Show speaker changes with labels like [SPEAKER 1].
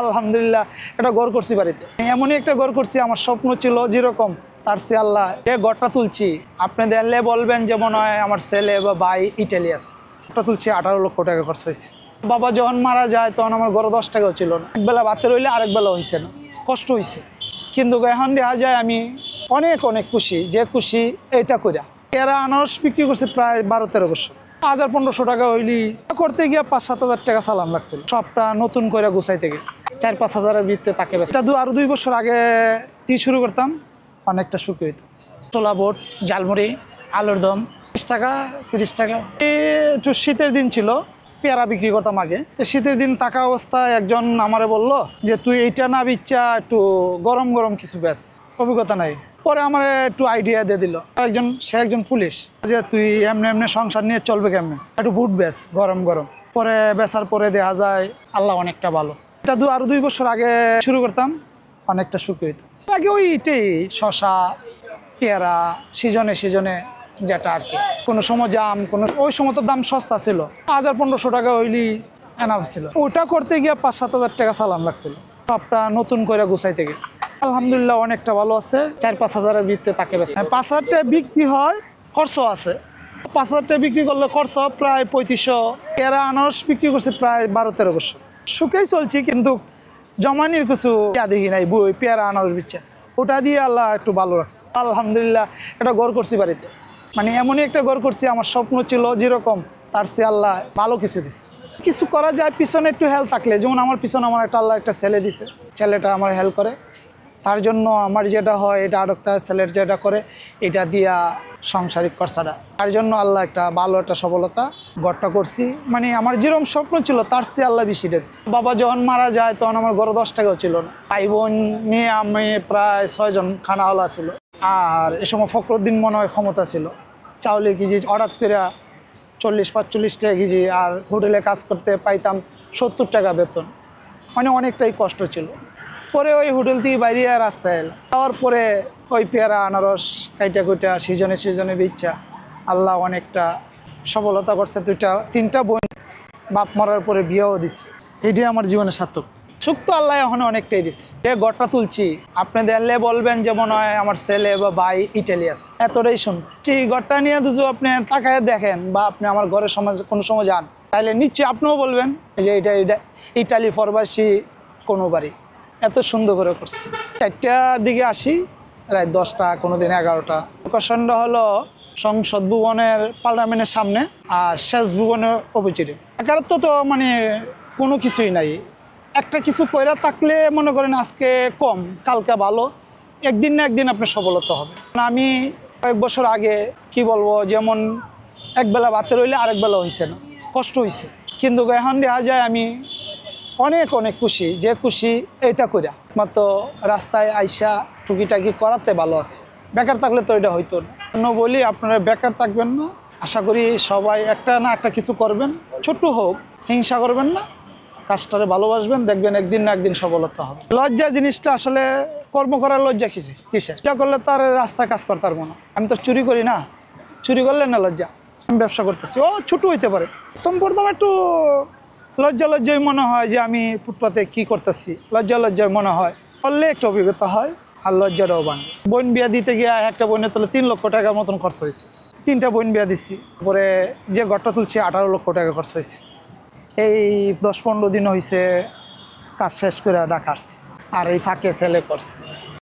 [SPEAKER 1] আলহামদুলিল্লাহ, একটা ঘর করছি বাড়িতে। এমনই একটা ঘর করছি, আমার স্বপ্ন ছিল যেরকম, তার সে আল্লাহ, যে ঘরটা তুলছি, আপনি দেখলে বলবেন যে মনে হয় আমার ছেলে বা ভাই ইটালি আছে। তুলছি, আঠারো লক্ষ টাকা খরচ হয়েছে। বাবা যখন মারা যায়, তখন আমার ঘরে দশ টাকাও ছিল না। একবেলা ভাতে রইলে আরেক বেলা হয়েছে না। কষ্ট হয়েছে কিন্তু এখন দেখা যায়, আমি অনেক অনেক খুশি, যে খুশি এটা কইরা। এরা আনারস বিক্রি করছে প্রায় বারো তেরো বছর। হাজার পনেরোশো টাকা হইলি। করতে গিয়ে পাঁচ সাত হাজার টাকা চালান লাগছিল। সবটা নতুন করে গুছাই থেকে চার পাঁচ হাজারের ভিত্তে তাকে বেশ এটা দু আরও দুই বছর আগে দিয়ে শুরু করতাম। অনেকটা সুখী হইত। ছোলা বোট জালমুড়ি আলুর দম তিরিশ টাকা তিরিশ টাকা। একটু শীতের দিন ছিল। পেয়ারা বিক্রি করতাম আগে। তো শীতের দিন থাকা অবস্থায় একজন আমারে বলল যে, তুই এইটা না বিচ্ছা একটু গরম গরম কিছু ব্যাস। অভিজ্ঞতা নাই। পরে আমার একটু আইডিয়া দিয়ে দিল। একজন, সে একজন পুলিশ। যে, তুই এমনি এমনি সংসার নিয়ে চলবে কেমনে? একটু বুট ব্যাস, গরম গরম। পরে বেচার পরে দেখা যায়, আল্লাহ অনেকটা ভালো। এটা দু, আরও দুই বছর আগে শুরু করতাম, অনেকটা সুখী আগে ওইটাই, শশা, পেয়ারা, সিজনে সিজনে যেটা আর কি। কোনো সময় জাম, কোনো ওই সময় তো দাম সস্তা ছিল। হাজার পনেরোশো টাকা হইলি এনাফ ছিল। ওটা করতে গিয়ে পাঁচ সাত হাজার টাকা চালান লাগছিল। সবটা নতুন করে গুছাই থেকে আলহামদুলিল্লাহ অনেকটা ভালো আছে। চার পাঁচ হাজারের ভিত্তে তাকে বেছে। পাঁচ হাজার টাকা বিক্রি হয় খরচ আছে। পাঁচ হাজার টাকা বিক্রি করলে খরচ প্রায় পঁয়ত্রিশশো। এরা আনারস বিক্রি করছে প্রায় বারো তেরো বছর। সুখেই চলছি, কিন্তু জমানির কিছু দেখি নাই, বই, পেয়ারা, আনারস বিচ্ছে। ওটা দিয়ে আল্লাহ একটু ভালো রাখছে। আলহামদুলিল্লাহ, একটা ঘর করছি বাড়িতে। মানে এমনই একটা ঘর করছি, আমার স্বপ্ন ছিল যেরকম, তার সে আল্লাহ ভালো কিছু দিছে। কিছু করা যায়, পিছনে একটু হেল্প থাকলে, যেমন আমার পিছনে আমার একটা আল্লাহ একটা ছেলে দিছে, ছেলেটা আমার হেল্প করে। তার জন্য আমার যেটা হয়, এটা আডক্তার ছেলের যেটা করে, এটা দিয়া সাংসারিক খরচাটা। তার জন্য আল্লাহ একটা ভালো একটা সফলতা গড়টা করছি। মানে আমার যেরকম স্বপ্ন ছিল, তার চেয়ে আল্লাহ বেশি দিয়েছে বাবা যখন মারা যায়, তখন আমার ঘরে দশ টাকাও ছিল না। ভাই বোন নিয়ে আমি প্রায় ছয়জন খানাওয়ালা ছিল। আর এ সময় ফখরুদ্দিন মনে হয় ক্ষমতা ছিল। চাউলে কেজি হঠাৎ করে চল্লিশ, পাঁচচল্লিশ টাকা কেজি আর হোটেলে কাজ করতে পাইতাম সত্তর টাকা বেতন। মানে অনেকটাই কষ্ট ছিল। পরে ওই হোটেল থেকে বাইরে রাস্তায় এলাম। তারপর পরে ওই পেয়ারা, আনারস, কাইটা কুইটা, সিজনে সিজনে বিচ্ছা আল্লাহ অনেকটা সফলতা করছে দুইটা, তিনটা বোন। বাপ মরার পরে বিয়েও দিচ্ছে এটাই আমার জীবনে সার্থক। সুখ তো আল্লাহ এখন অনেকটাই দিচ্ছে যে গড়টা তুলছি, আপনি দেখলে বলবেন যে মনে হয় আমার ছেলে বা ভাই ইটালি আছে। এতটাই শুন সেই গড়টা নিয়ে দুজো আপনি তাকায় দেখেন বা আপনি আমার ঘরের সমাজ কোনো সময় যান, তাহলে নিশ্চয়ই আপনিও বলবেন যে এটা এটা ইটালি ফরবাসী কোনো বাড়ি। এত সুন্দর করে করছে। চারটার দিকে আসি, রাত দশটা কোনো দিন এগারোটা। লোকেশনটা হলো সংসদ ভবনের পার্লামেন্টের সামনে আর শেষ ভবনের অপোজিটে। একারত্ব তো মানে কোনো কিছুই নাই। একটা কিছু কইরা থাকলে মনে করেন আজকে কম, কালকে ভালো। একদিন না একদিন আপনার সফলতা হবে। আমি কয়েক বছর আগে কি বলব, যেমন একবেলা ভাতে রইলে আরেক বেলা হয়েছে না, কষ্ট হয়েছে কিন্তু এখন দেখা যায় আমি অনেক অনেক খুশি, যে খুশি এটা কইরা। মাত্র রাস্তায় আইসা টুকিটাকি করাতে ভালো আছে। বেকার থাকলে তো এটা হইতো না। বলি, আপনারা বেকার থাকবেন না। আশা করি সবাই একটা না একটা কিছু করবেন। ছোট হোক, হিংসা করবেন না। কাজটারে ভালোবাসবেন, দেখবেন একদিন না একদিন সফলতা হবে। লজ্জা জিনিসটা আসলে কর্ম করার লজ্জা কিসে? কিসের? যা করলে তার রাস্তায় কাজ করতে পারব না। আমি তো চুরি করি না। চুরি করলে না লজ্জা। আমি ব্যবসা করতেছি। ও, ছোট হইতে পারে। প্রথম প্রথম একটু লজ্জা লজ্জায় মনে হয় যে আমি ফুটপাতে কি করতেছি। লজ্জা লজ্জায় মনে হয়। করলে একটু অভিজ্ঞতা হয় আর লজ্জাটাও বান বোন বিয়া দিতে গিয়ে একটা বোনের তোলে তিন লক্ষ টাকার মতন খরচ হয়েছে। তিনটা বোন বিয়া দিচ্ছি পরে যে ঘরটা তুলছি, আঠারো লক্ষ টাকা খরচ হয়েছে। এই দশ পনেরো দিন হয়েছে কাজ শেষ করে আসছি। আর এই ফাঁকে ছেলে করছে